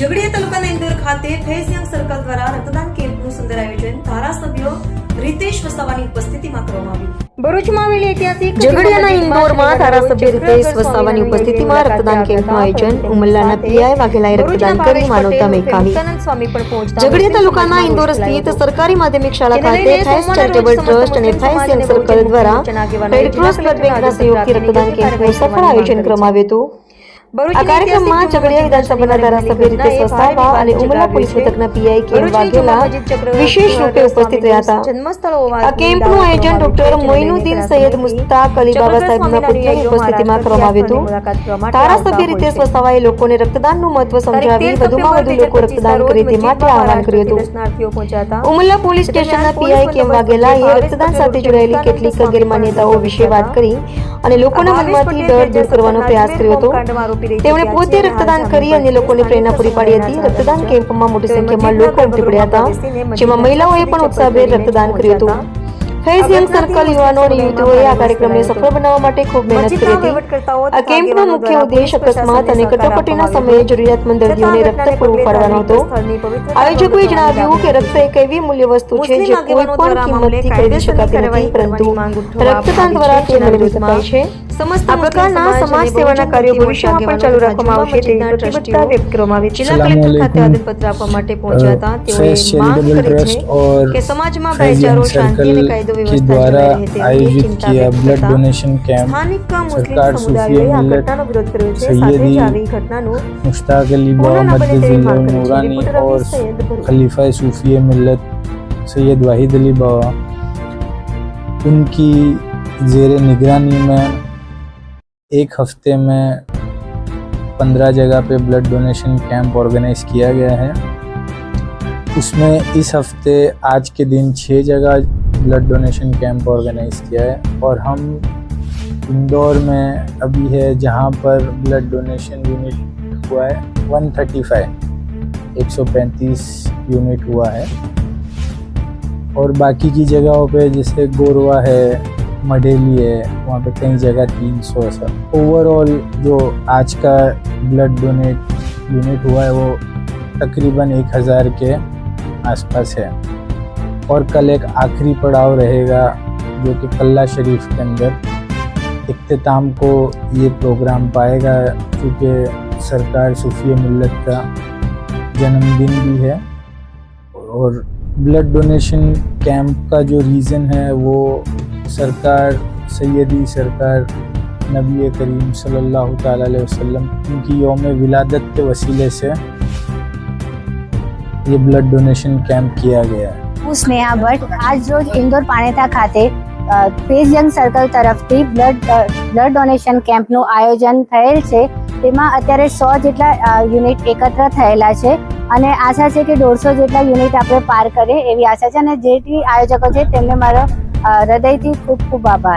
ઝઘડિયા તાલુકાના ઇન્દોર ખાતે ફેઝ યંગ સર્કલ દ્વારા રક્તદાન કેમ્પનું સુંદર આયોજન ધારાસભ્યો રીતેશ વસાવાની ઉપસ્થિતિમાં કરવામાં આવ્યું. ભરૂચમાં આવેલી ઐતિહાસિક ઝઘડિયાના ઇન્દોરમાં ધારાસભ્ય રીતેશ વસાવાની ઉપસ્થિતિમાં રક્તદાન કેમ્પનું આયોજન ઉમલ્લાના પીઆઈ વાઘેલાએ રક્તદાન કરી માનવતા મેકાવી સ્વામી પણ પહોંચતા ઝઘડિયા તાલુકાના ઇન્દોર સ્થિત સરકારી માધ્યમિક શાળા ખાતે ચેરિટેબલ ટ્રસ્ટ અને યંગ સર્કલ દ્વારા રેડક્રોસ બ્લડ બેંકના સહયોગથી રક્તદાન કેમ્પનું સફળ આયોજન કરવામાં આવ્યું હતું. આ કાર્યક્રમમાં ઝઘડિયા વિધાનસભાના ધારાસભ્ય રીતેશ વસાવા અને ઉમરા પોલીસ મથકના પીઆઈ કે વાઘેલા વિશેષ રૂપે ઉપસ્થિત રહ્યા હતા. આ કેમ્પનું આયોજન ડોક્ટર મોઇનુદ્દીન સૈયદ મુસ્તાક અલી બાબા સાહેબના પુત્રની ઉપસ્થિતિમાં કરવામાં આવ્યું હતું. ધારાસભ્ય રીતે વસાવાએ લોકોને રક્તદાનનું મહત્વ સમજાવી વધુમાં વધુ લોકો રક્તદાન કરે તે માટે આહવાન કર્યું હતું. ઉમલા પોલીસ સ્ટેશનના પીઆઈ કેમ વાઘેલાએ રક્તદાન સાથે જોડાયેલી કેટલીક ગેરમાન્યતાઓ વિશે વાત કરી અને લોકોના મનમાંથી ડર દૂર કરવાનો પ્રયાસ કર્યો હતો તેમણે પોતે રક્તદાન કરી અને લોકોને પ્રેરણા પૂરી પાડી હતી. રક્તદાન કેમ્પમાં મોટી સંખ્યામાં લોકો ઉમટી પડ્યા હતા જેમાં મહિલાઓએ પણ ઉત્સાહભેર રક્તદાન કર્યું હતું. ફેઝ યંગ સર્કલ યુવાનો અને યુવતીઓએ આ કાર્યક્રમને સફળ બનાવવા માટે ખૂબ મહેનત કરી હતી. આ કેમ્પનો મુખ્ય ઉદ્દેશ અકસ્માત અને કટોકટીના સમયે જરૂરિયાતમંદ દર્દીઓને રક્ત પૂરું પાડવાનો હતો. આયોજકોએ જણાવ્યું કે રક્ત એક એવી મૂલ્ય વસ્તુ છે જે કોઈ પણ કિંમતથી ખરીદી શકાતી નથી પરંતુ રક્તદાન દ્વારા તે મેળવી શકાય છે. સમસ્ત આ પ્રકારના સમાજ સેવાના કાર્યો ભવિષ્યમાં પણ ચાલુ રાખવામાં આવશે તેવી પ્રતિબદ્ધતા વ્યક્ત કરવામાં આવી છે જિલ્લા કલેક્ટર ખાતે આવેદનપત્ર આપવા માટે પહોંચ્યા હતા તેઓએ फेस માંગ चैरिटेबल કરી ट्रस्ट છે और કે સમાજમાં फैज ભાઈચારો यंग શાંતિ અને सर्कल કાયદો के વ્યવસ્થા द्वारा જળવાઈ રહે તેની आयोजित ચિંતા किया વ્યક્ત ब्लड કરતા डोनेशन कैंप સ્થાનિક મુસ્લિમ સરકાર સમુદાયોએ આ સુફી ઘટનાનો વિરોધ કર્યો છે સાથે સૈયદી જ આવી ઘટનાનું मुश्ताक अली पुनः मोहम्मद न बने तेरी जिल्ला मांग करें। नूरानी रिपोर्टर और रफीक सैयद भरूच। खलीफा सूफी मिल्लत सैयद वाहिद अली बाबा उनकी जेर निगरानी में एक हफ़्ते में पंद्रह जगह पे ब्लड डोनेशन कैंप ऑर्गेनाइज किया गया है। उसमें इस हफ़्ते आज के दिन छः जगह ब्लड डोनेशन कैंप ऑर्गेनाइज किया है और हम इंदौर में अभी है जहाँ पर ब्लड डोनेशन यूनिट हुआ है 135 135 यूनिट हुआ है। और बाकी की जगहों पे जैसे गोरवा है मडेली है वहाँ पे कई जगह तीन 300 ऐसा। ओवरऑल जो आज का ब्लड डोनेट यूनिट हुआ है वो तकरीबन 1000 के आसपास है। और कल एक आखिरी पड़ाव रहेगा जो कि कल्ला शरीफ के अंदर। इख्ताम को ये प्रोग्राम पाएगा क्योंकि सरकार सूफी मिलत का जन्मदिन भी है। और ब्लड डोनेशन कैंप का जो रीज़न है वो सरकार सैयदी सरकार नबी करीम सल्लल्लाहु ताला अलैहि वसल्लम उनकी योम विलादत के वसीले से ये ब्लड डोनेशन कैंप किया गया है હું સ્નેહા ભટ્ટ આજ રોજ ઇન્દોર પાણેતા ખાતે અ, ફેઝ યંગ સર્કલ તરફથી બ્લડ અ, બ્લડ ડોનેશન કેમ્પનું આયોજન થયેલ છે તેમાં અત્યારે સો જેટલા અ, યુનિટ એકત્ર થયેલા છે અને આશા છે કે દોઢસો જેટલા યુનિટ આપણે પાર કરીએ એવી આશા છે અને જે બી આયોજકો છે તેમને મારો અ, હૃદયથી ખૂબ ખૂબ આભાર.